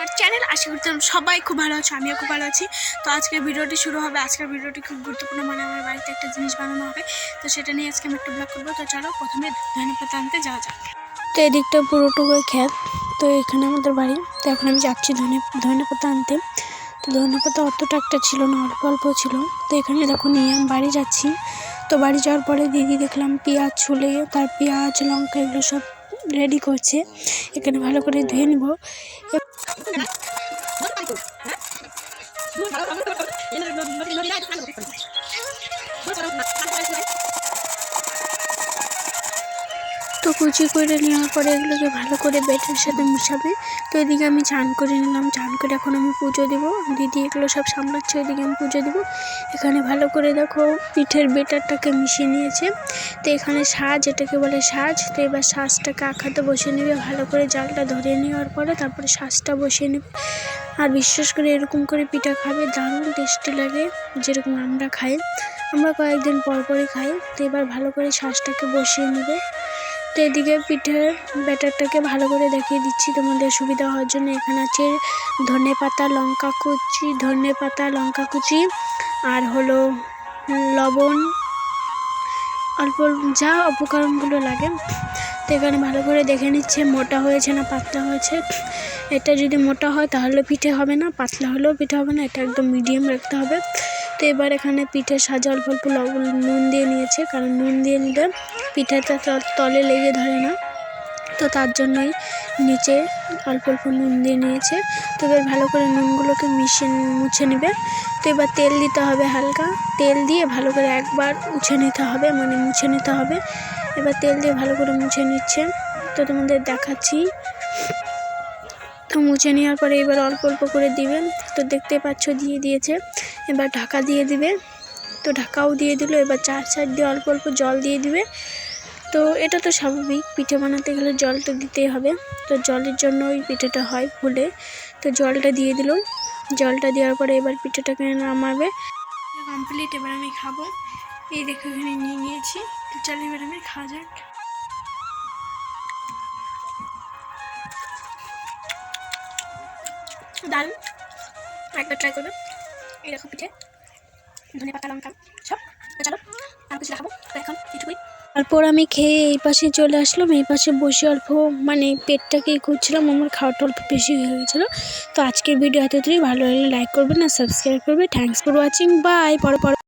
আমার চ্যানেল। আশা করছি সবাই খুব ভালো আছো, আমিও খুব ভালো আছি। তো আজকের ভিডিওটি শুরু হবে, আজকের ভিডিওটি খুব গুরুত্বপূর্ণ মানে আমার বাড়িতে একটা জিনিস বানানো হবে। তো সেটা নিয়ে আজকে আমি একটা ব্লগ করব। তো চলো প্রথমে ধনে পাতা আনতে যাওয়া যাক। তো এদিকটা পুরোটুকুই খ্যাত তো এখানে আমাদের বাড়ি। তো এখন আমি যাচ্ছি ধনে ধনে পাতা আনতে। তো ধনে পাতা অতটা একটা ছিল না, অল্প অল্প ছিল। তো এখানে দেখো নিয়ে আমি বাড়ি যাচ্ছি। তো বাড়ি যাওয়ার পরে দিদি দেখলাম পেঁয়াজ ছুলে, তার পেঁয়াজ, লঙ্কা এগুলো সব রেডি করছে। এখানে ভালো করে ধুয়ে নেব। হ্যাঁ তো কুচি করে নেওয়ার পরে এগুলোকে ভালো করে বেটের সাথে মিশাবে। তো এদিকে আমি চান করে নিলাম। চান করে এখন আমি পুজো দেবো। দিদি এগুলো সব সামলাচ্ছে ওইদিকে আমি পুজো দেবো। এখানে ভালো করে দেখো পিঠের বেটারটাকে মিশিয়ে নিয়েছে। তো এখানে সাজ, এটাকে বলে সাজ। তো এবার সাজটাকে আখাতে বসিয়ে নেবে। ভালো করে জালটা ধরে নেওয়ার পরে তারপরে সাজটা বসিয়ে নেবে। আর বিশ্বাস করে এরকম করে পিঠা খাবে। দারুণ টেস্টি লাগে, যেরকম আমরা খাই। আমরা কয়েকদিন পর পরই খাই। তো এবার ভালো করে সাজটাকে বসিয়ে নেবে। তো এদিকে পিঠের ব্যাটারটাকে ভালো করে দেখিয়ে দিচ্ছি। তোমাদের সুবিধা হওয়ার জন্য এখানে আছে ধনে পাতা, লঙ্কা কুচি, ধনে পাতা, লঙ্কা কুচি আর হলো লবণ। অল্প যা উপকরণগুলো লাগে। তো এখানে ভালো করে দেখে নিচ্ছে, মোটা হয়েছে না পাতলা হয়েছে। এটা যদি মোটা হয় তাহলে পিঠে হবে না, পাতলা হলেও পিঠে হবে না, এটা একদম মিডিয়াম রাখতে হবে। তো এবার এখানে পিঠে সাজা অল্প লবণ নুন দিয়ে নিয়েছে, কারণ নুন দিয়ে নিলে পিঠাটা তলে লেগে ধরে না। তো তার জন্যই নিচে অল্প অল্প নুন দিয়ে নিয়েছে। তো এবার ভালো করে নুনগুলোকে মিশিয়ে মুছে নেবে। তো এবার তেল দিতে হবে হালকা। তেল দিয়ে ভালো করে একবার উছে নিতে হবে মানে মুছে নিতে হবে। এবার তেল দিয়ে ভালো করে মুছে নিচ্ছে। তো তোমাদের দেখাচ্ছি। তো মুছে নেওয়ার পরে এবার অল্প অল্প করে দিবেন তো দেখতে পাচ্ছ দিয়ে দিয়েছে। এবার ঢাকা দিয়ে দিবে। তো ঢাকাও দিয়ে দিল। এবার চার সাইড দিয়ে অল্প অল্প জল দিয়ে দিবে। তো এটা তো স্বাভাবিক। পিঠে বানাতে গেলে জল তো দিতেই হবে। তো জলের জন্য ওই পিঠেটা হয় ফুলে। তো জলটা দিয়ে দিল। জলটা দেওয়ার পরে এবার পিঠেটাকে নামাবে। কমপ্লিট এবার আমি খাব। এই দেখে এখানে নিয়ে নিয়েছি। তো চলো এবার আমি খাওয়া যাক। দারুণ। একবার ট্রাই করবেন এই দেখো পিঠে। ধনে পাতা, লঙ্কা, সব। চলো, আর কিছু দেখাবো। এখন এটুকুই তারপর আমি খেয়ে এই পাশে চলে আসলাম। এই পাশে বসে অল্প মানে পেটটাকে করছিলাম আমার খাওয়াটা অল্প বেশি হয়ে গেছিল। তো আজকের ভিডিও এতটাই ভালো লাগলে লাইক করবেন আর সাবস্ক্রাইব করবে। থ্যাংকস ফর ওয়াচিং বাই পরে পরে